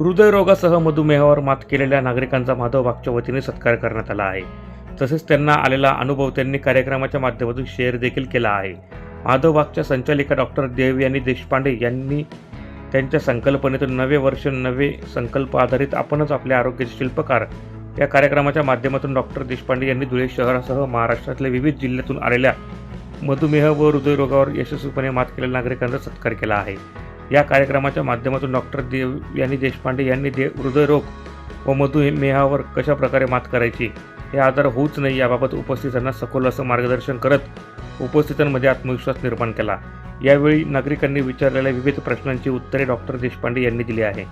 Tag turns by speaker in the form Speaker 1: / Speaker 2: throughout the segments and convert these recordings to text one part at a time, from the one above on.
Speaker 1: हृदयरोगासह मधुमेहावर मात केलेल्या नागरिकांचा माधव बागच्या वतीने सत्कार करण्यात आला आहे. तसेच त्यांना आलेला अनुभव त्यांनी कार्यक्रमाच्या माध्यमातून शेअर देखील केला आहे. माधव बागच्या संचालिका डॉक्टर देव यांनी देशपांडे यांनी त्यांच्या संकल्पनेतून नवे वर्ष नवे संकल्प आधारित आपणच आपल्या आरोग्याचे शिल्पकार या कार्यक्रमाच्या माध्यमातून डॉक्टर देशपांडे यांनी धुळे शहरासह महाराष्ट्रातल्या विविध जिल्ह्यातून आलेल्या मधुमेह व हृदयरोगावर यशस्वीपणे मात केलेल्या नागरिकांचा सत्कार केला आहे. या कार्यक्रमाच्या माध्यमातून डॉक्टर देव यांनी देशपांडे यांनी दे हृदयरोग व मधुमेहावर कशा प्रकारे मात करायची हे आजार होऊच नाही याबाबत उपस्थितांना सखोल असं मार्गदर्शन करत उपस्थितांमध्ये आत्मविश्वास निर्माण केला. यावेळी नागरिकांनी विचारलेल्या विविध प्रश्नांची उत्तरे डॉक्टर देशपांडे यांनी दिली आहे.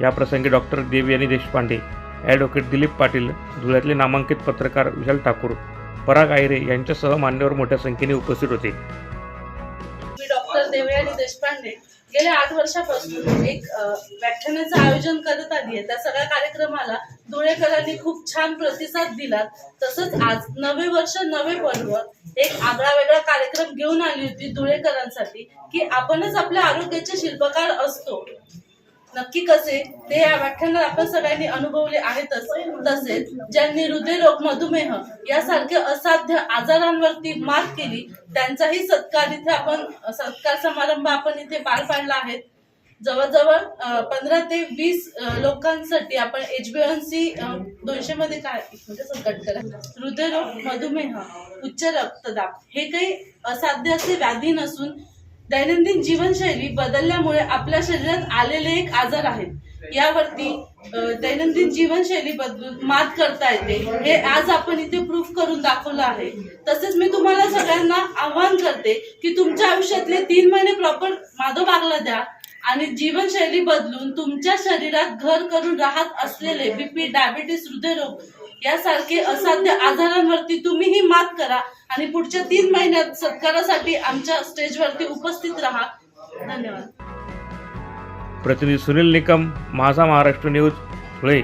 Speaker 1: या प्रसंगी डॉक्टर देवयानी देशपांडे ॲडव्होकेट दिलीप पाटील धुळ्यातले नामांकित पत्रकार विशाल ठाकूर पराग आयरे यांच्यासह मान्यवर मोठ्या संख्येने उपस्थित होते.
Speaker 2: मी डॉक्टर देवयानी देशपांडे. गेल्या आठ वर्षापासून एक व्याख्यानाचं आयोजन करत आली आहे. त्या सगळ्या कार्यक्रमाला धुळेकरांनी खूप छान प्रतिसाद दिला. तसंच आज नवे वर्ष नवे पर्व एक आगळा वेगळा कार्यक्रम घेऊन आली होती धुळेकरांसाठी की आपणच आपल्या आरोग्याचे शिल्पकार असतो. नक्की कसे? ते या व्याख्यानात आपण सगळ्यांनी अनुभवले आहेतच. तसेच ज्यांनी हृदयरोग मधुमेह यासारख्या असाध्य आजारांवरती मात केली त्यांचाही सत्कार इथे आपण सत्कार समारंभ आपण इथे पार पाडला आहे. जवळजवळ पंधरा ते वीस लोकांसाठी आपण एच बी एन सी दोनशे मध्ये काय म्हणजे करा. हृदयरोग मधुमेह उच्च रक्तदाब हे काही असाध्य असे व्याधी नसून दैनंदिन जीवनशैली बदलल्यामुळे आपल्या शरीरात आलेले एक आजार आहेत. यावरती दैनंदिन जीवनशैली बदलून मात करता येते. हे आज आपण इथे प्रूफ करून दाखवलं आहे. तसेच मी तुम्हाला सगळ्यांना आव्हान करते की तुमच्या आयुष्यातले तीन महिने प्रॉपर माधोबागला द्या आणि जीवनशैली बदलून तुमच्या शरीरात घर करून राहत असलेले बीपी डायबिटीस हृदयरोग यासारखे असाध्य आजारांवरती तुम्हीही मात करा आणि पुढच्या तीन महिन्यात सत्कारासाठी आमच्या स्टेजवरती उपस्थित राहा. धन्यवाद.
Speaker 1: प्रतिनिधी सुनील निकम माझा महाराष्ट्र न्यूज धुळे.